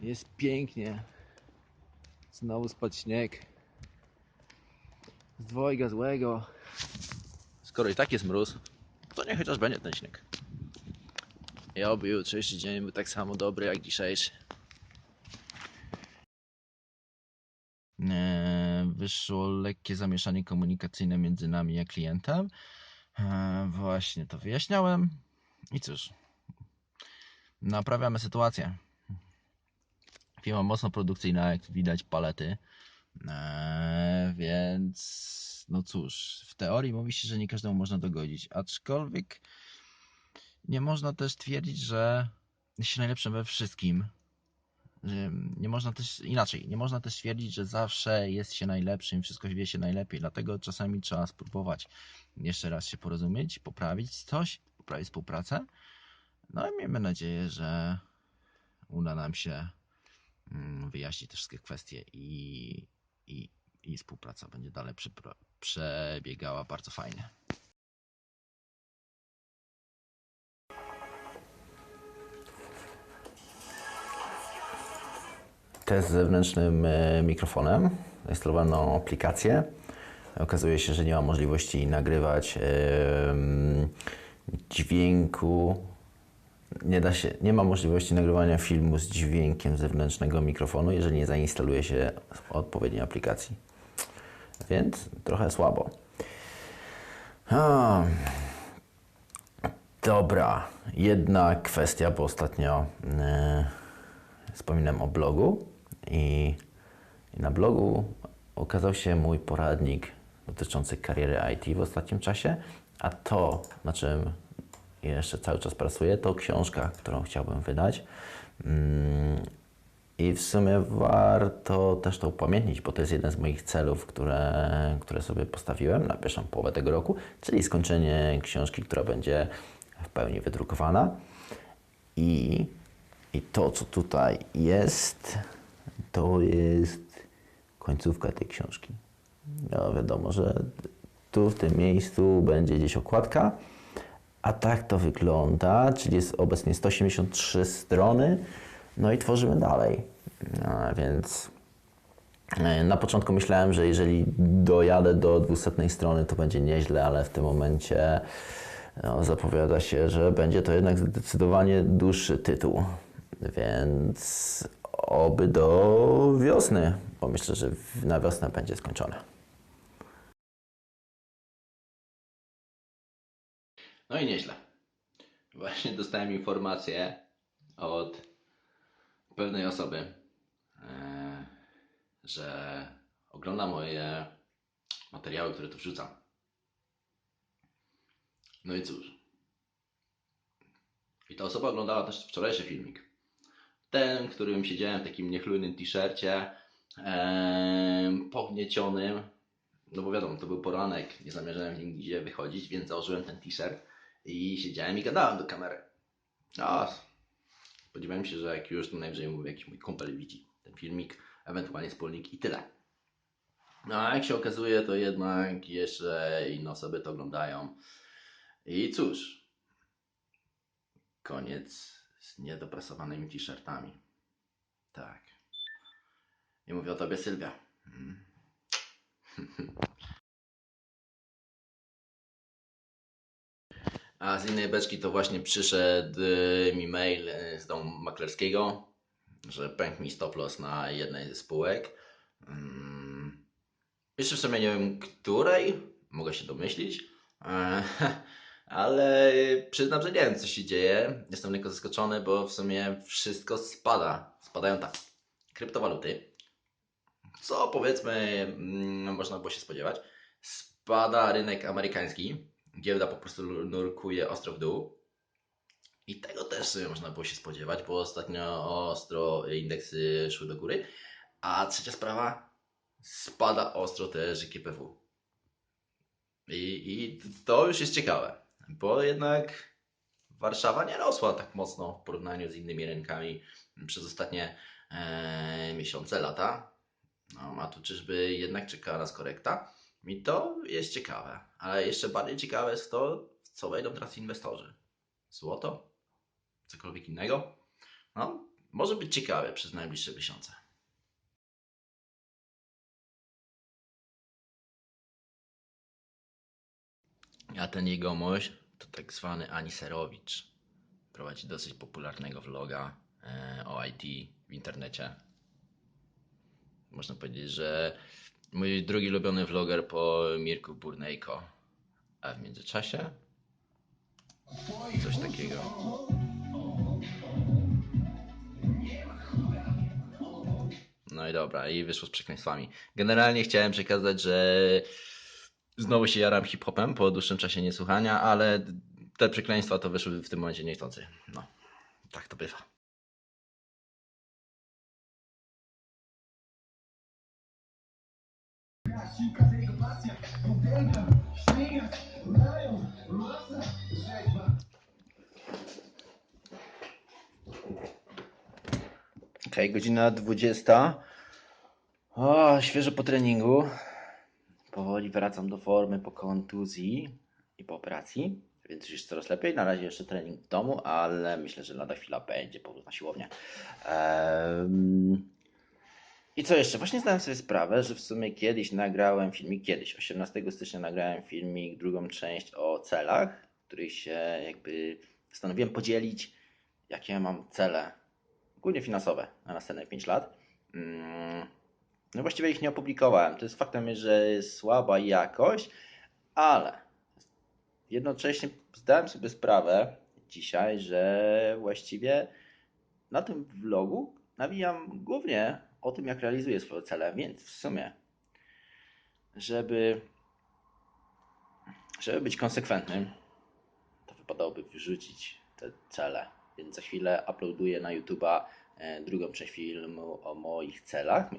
Jest pięknie. Znowu spadł śnieg. Z dwojga złego. Skoro i tak jest mróz, to niech chociaż będzie ten śnieg. I oby jutrzejszy dzień był tak samo dobry jak dzisiejszy. Eee, Wyszło lekkie zamieszanie komunikacyjne między nami a klientem. Eee, Właśnie to wyjaśniałem. I cóż, naprawiamy sytuację. Firma mocno produkcyjna, jak widać, palety. Eee, więc, no cóż, w teorii mówi się, że nie każdemu można dogodzić. Aczkolwiek nie można też twierdzić, że jest się najlepszym we wszystkim. Nie można też inaczej, nie można też twierdzić, że zawsze jest się najlepszym, wszystko wie się najlepiej. Dlatego czasami trzeba spróbować jeszcze raz się porozumieć, poprawić coś, poprawić współpracę. No i miejmy nadzieję, że uda nam się mm, wyjaśnić te wszystkie kwestie i, i, i współpraca będzie dalej przebiegała bardzo fajnie. Test z zewnętrznym e, mikrofonem. Zainstalowano aplikację. Okazuje się, że nie ma możliwości nagrywać dźwięku. Nie, da się, nie ma możliwości nagrywania filmu z dźwiękiem zewnętrznego mikrofonu, jeżeli nie zainstaluje się odpowiedniej aplikacji. Więc trochę słabo. A, dobra, jedna kwestia, bo ostatnio e, wspominałem o blogu i, i na blogu okazał się mój poradnik dotyczący kariery IT w ostatnim czasie, a to, na czym jeszcze cały czas pracuję, to książka, którą chciałbym wydać. Mm, I w sumie warto też to upamiętnić, bo to jest jeden z moich celów, które, które sobie postawiłem na pierwszą połowę tego roku, czyli skończenie książki, która będzie w pełni wydrukowana. I, I to, co tutaj jest, to jest końcówka tej książki. No wiadomo, że tu w tym miejscu będzie gdzieś okładka, a tak to wygląda, czyli jest obecnie 183 strony, no i tworzymy dalej. No, więc e, na początku myślałem, że jeżeli dojadę do 200 strony, to będzie nieźle, ale w tym momencie no, zapowiada się, że będzie to jednak zdecydowanie dłuższy tytuł. Więc oby do wiosny, bo myślę, że na wiosnę będzie skończone. No i nieźle. Właśnie dostałem informację od pewnej osoby, e, że ogląda moje materiały, które tu wrzucam. No i cóż. I ta osoba oglądała też wczorajszy filmik. Ten, w którym siedziałem w takim niechlujnym t-shircie, em, pogniecionym. No bo wiadomo, to był poranek, nie zamierzałem nigdzie wychodzić, więc założyłem ten t-shirt i siedziałem i gadałem do kamery. A spodziewałem się, że jak już to najwyżej mówię, jakiś mój kumpel widzi ten filmik, ewentualnie wspólnik i tyle. No a jak się okazuje, to jednak jeszcze inne osoby to oglądają. I cóż, koniec z niedopracowanymi t-shirtami. Tak. I mówię o tobie, Sylwia. Mm. A z innej beczki to właśnie przyszedł y, mi mail y, z domu maklerskiego, że pękł mi stop loss na jednej ze spółek. Mm. Jeszcze w sumie nie wiem której, mogę się domyślić, E, ale przyznam, że nie wiem co się dzieje. Jestem lekko zaskoczony, bo w sumie wszystko spada. Spadają tak. Kryptowaluty, co powiedzmy mm, można było się spodziewać. Spada rynek amerykański, giełda po prostu nurkuje ostro w dół. I tego też można było się spodziewać, bo ostatnio ostro indeksy szły do góry. A trzecia sprawa, spada ostro też GPW. I, I to już jest ciekawe, bo jednak Warszawa nie rosła tak mocno w porównaniu z innymi rynkami przez ostatnie e, miesiące, lata. No, a tu czyżby jednak czekała nas korekta? I to jest ciekawe, ale jeszcze bardziej ciekawe jest to, w co wejdą teraz inwestorzy. Złoto? Cokolwiek innego? No, może być ciekawe przez najbliższe miesiące. A ten jegomość to tak zwany Aniserowicz. Prowadzi dosyć popularnego vloga e, o IT w internecie. Można powiedzieć, że mój drugi ulubiony vloger po Mirku Burnejko. A w międzyczasie coś takiego. No i dobra, i wyszło z przekleństwami. Generalnie chciałem przekazać, że znowu się jaram hip-hopem po dłuższym czasie niesłuchania, ale te przekleństwa to wyszły w tym momencie niechcący. No, tak to bywa. Okej, godzina 20. O, świeżo po treningu. Powoli wracam do formy po kontuzji i po operacji, więc już coraz lepiej. Na razie jeszcze trening w domu, ale myślę, że lada chwila będzie powrót na siłownię. Em, I co jeszcze? Właśnie zdałem sobie sprawę, że w sumie kiedyś nagrałem filmik, kiedyś, 18 stycznia nagrałem filmik, drugą część o celach, których się jakby postanowiłem podzielić, jakie ja mam cele, głównie finansowe, na następne 5 lat. Mm, No właściwie ich nie opublikowałem. To jest faktem, że jest słaba jakość, ale jednocześnie zdałem sobie sprawę dzisiaj, że właściwie na tym vlogu nawijam głównie o tym, jak realizuję swoje cele, więc w sumie, żeby, żeby być konsekwentnym, to wypadałoby wyrzucić te cele. Więc za chwilę uploaduję na YouTube'a e, drugą część filmu o moich celach.